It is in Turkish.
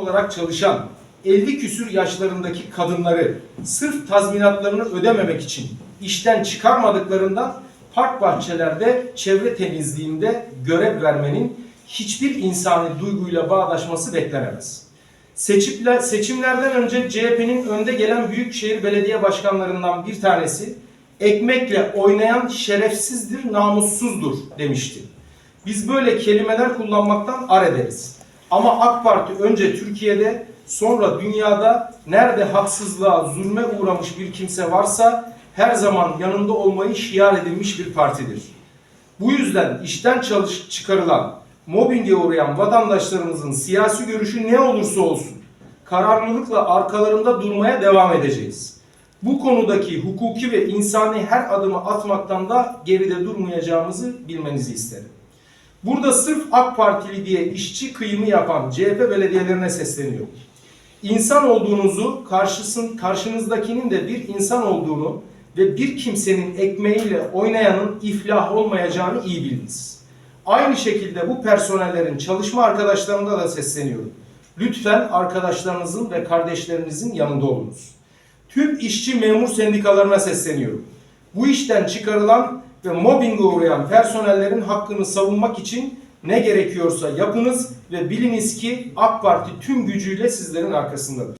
olarak çalışan 50 küsür yaşlarındaki kadınları sırf tazminatlarını ödememek için işten çıkarmadıklarından park bahçelerde çevre temizliğinde görev vermenin hiçbir insani duyguyla bağdaşması beklenemez. Seçimler, seçimlerden önce CHP'nin önde gelen büyükşehir belediye başkanlarından bir tanesi ekmekle oynayan şerefsizdir, namussuzdur demişti. Biz böyle kelimeler kullanmaktan ar ederiz. Ama AK Parti önce Türkiye'de sonra dünyada nerede haksızlığa, zulme uğramış bir kimse varsa her zaman yanında olmayı şiar edilmiş bir partidir. Bu yüzden işten çalış çıkarılan, mobbinge uğrayan vatandaşlarımızın siyasi görüşü ne olursa olsun kararlılıkla arkalarında durmaya devam edeceğiz. Bu konudaki hukuki ve insani her adımı atmaktan da geride durmayacağımızı bilmenizi isterim. Burada sırf AK Partili diye işçi kıyımı yapan CHP belediyelerine sesleniyorum. İnsan olduğunuzu, karşısın, karşınızdakinin de bir insan olduğunu ve bir kimsenin ekmeğiyle oynayanın iflah olmayacağını iyi biliniz. Aynı şekilde bu personellerin çalışma arkadaşlarına da sesleniyorum. Lütfen arkadaşlarınızın ve kardeşlerinizin yanında olunuz. Tüm işçi memur sendikalarına sesleniyorum. Bu işten çıkarılan ve mobbinge uğrayan personellerin hakkını savunmak için ne gerekiyorsa yapınız ve biliniz ki AK Parti tüm gücüyle sizlerin arkasındadır.